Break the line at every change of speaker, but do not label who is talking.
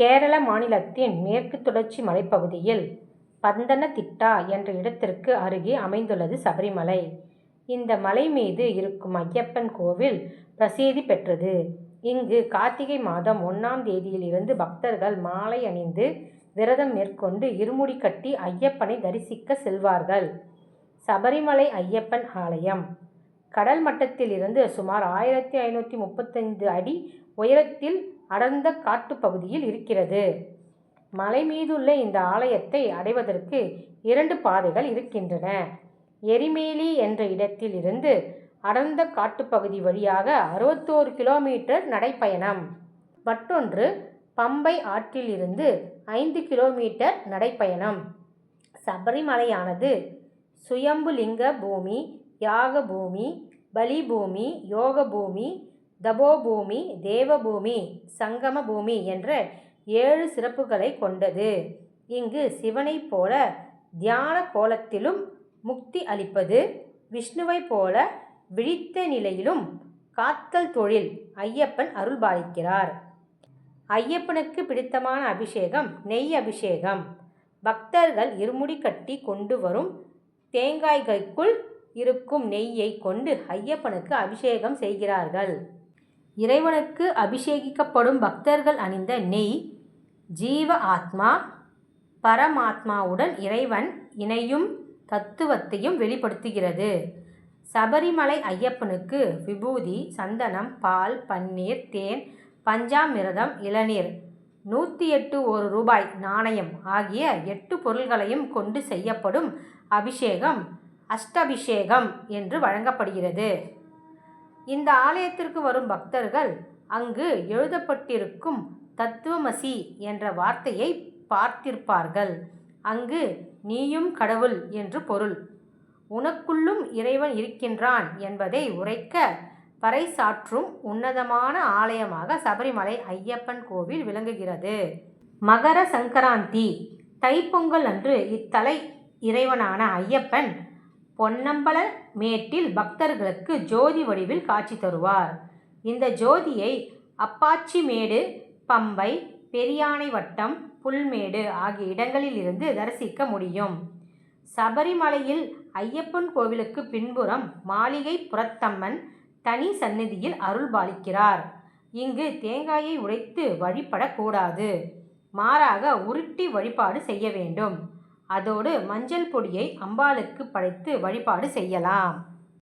கேரள மாநிலத்தின் மேற்கு தொடர்ச்சி மலைப்பகுதியில் பந்தனதிட்டா என்ற இடத்திற்கு அருகே அமைந்துள்ளது சபரிமலை. இந்த மலை மீது இருக்கும் ஐயப்பன் கோவில் பிரசித்தி பெற்றது. இங்கு கார்த்திகை மாதம் ஒன்றாம் தேதியில் இருந்து பக்தர்கள் மாலை அணிந்து விரதம் மேற்கொண்டு இருமுடி கட்டி ஐயப்பனை தரிசிக்க செல்வார்கள். சபரிமலை ஐயப்பன் ஆலயம் கடல் மட்டத்திலிருந்து சுமார் ஆயிரத்தி ஐநூற்றி முப்பத்தைந்து அடி உயரத்தில் அடர்ந்த காட்டுப்பகுதியில் இருக்கிறது. மலை மீதுள்ள இந்த ஆலயத்தை அடைவதற்கு இரண்டு பாதைகள் இருக்கின்றன. எரிமேலி என்ற இடத்தில் இருந்து அடர்ந்த காட்டுப்பகுதி வழியாக அறுபத்தோரு கிலோமீட்டர் நடைப்பயணம் மற்றொன்று பம்பை ஆற்றில் இருந்து ஐந்து கிலோமீட்டர் நடைப்பயணம் சபரிமலையானது சுயம்புலிங்க பூமி யாக பூமி பலி பூமி யோக பூமி தபோபூமி தேவபூமி சங்கம பூமி என்ற ஏழு சிறப்புகளை கொண்டது. இங்கு சிவனைப் போல தியான கோலத்திலும் முக்தி அளிப்பது விஷ்ணுவைப் போல விழித்த நிலையிலும் காத்தல் தொழில் ஐயப்பன் அருள்பாலிக்கிறார். ஐயப்பனுக்கு பிடித்தமான அபிஷேகம் நெய் அபிஷேகம். பக்தர்கள் இருமுடி கட்டி கொண்டு வரும் தேங்காய்களுக்குள் இருக்கும் நெய்யை கொண்டு ஐயப்பனுக்கு அபிஷேகம் செய்கிறார்கள். இறைவனுக்கு அபிஷேகிக்கப்படும் பக்தர்கள் அணிந்த நெய் ஜீவ ஆத்மா பரமாத்மாவுடன் இறைவன் இணையும் தத்துவத்தையும் வெளிப்படுத்துகிறது. சபரிமலை ஐயப்பனுக்கு விபூதி சந்தனம் பால் பன்னீர் தேன் பஞ்சாமிரதம் இளநீர் நூற்றி எட்டு ஒரு ரூபாய் நாணயம் ஆகிய எட்டு பொருள்களையும் கொண்டு செய்யப்படும் அபிஷேகம் அஷ்டபிஷேகம் என்று வழங்கப்படுகிறது. இந்த ஆலயத்திற்கு வரும் பக்தர்கள் அங்கு எழுதப்பட்டிருக்கும் தத்துவமசி என்ற வார்த்தையை பார்த்திருப்பார்கள். அங்கு நீயும் கடவுள் என்று பொருள். உனக்குள்ளும் இறைவன் இருக்கின்றான் என்பதை உரைக்க பறைசாற்றும் உன்னதமான ஆலயமாக சபரிமலை ஐயப்பன் கோவில் விளங்குகிறது. மகர சங்கராந்தி தைப்பொங்கல் அன்று இத்தலை இறைவனான ஐயப்பன் பொன்னம்பல மேட்டில் பக்தர்களுக்கு ஜோதி வடிவில் காட்சி தருவார். இந்த ஜோதியை அப்பாச்சிமேடு பம்பை பெரியானை வட்டம் புல்மேடு ஆகிய இடங்களில் இருந்து தரிசிக்க முடியும். சபரிமலையில் ஐயப்பன் கோவிலுக்கு பின்புறம் மாளிகை புறத்தம்மன் தனி சன்னிதியில் அருள்பாலிக்கிறார். இங்கு தேங்காயை உடைத்து வழிபடக்கூடாது மாறாக உருட்டி வழிபாடு செய்ய வேண்டும். அதோடு மஞ்சள் பொடியை அம்பாளுக்கு படைத்து வழிபாடு செய்யலாம்.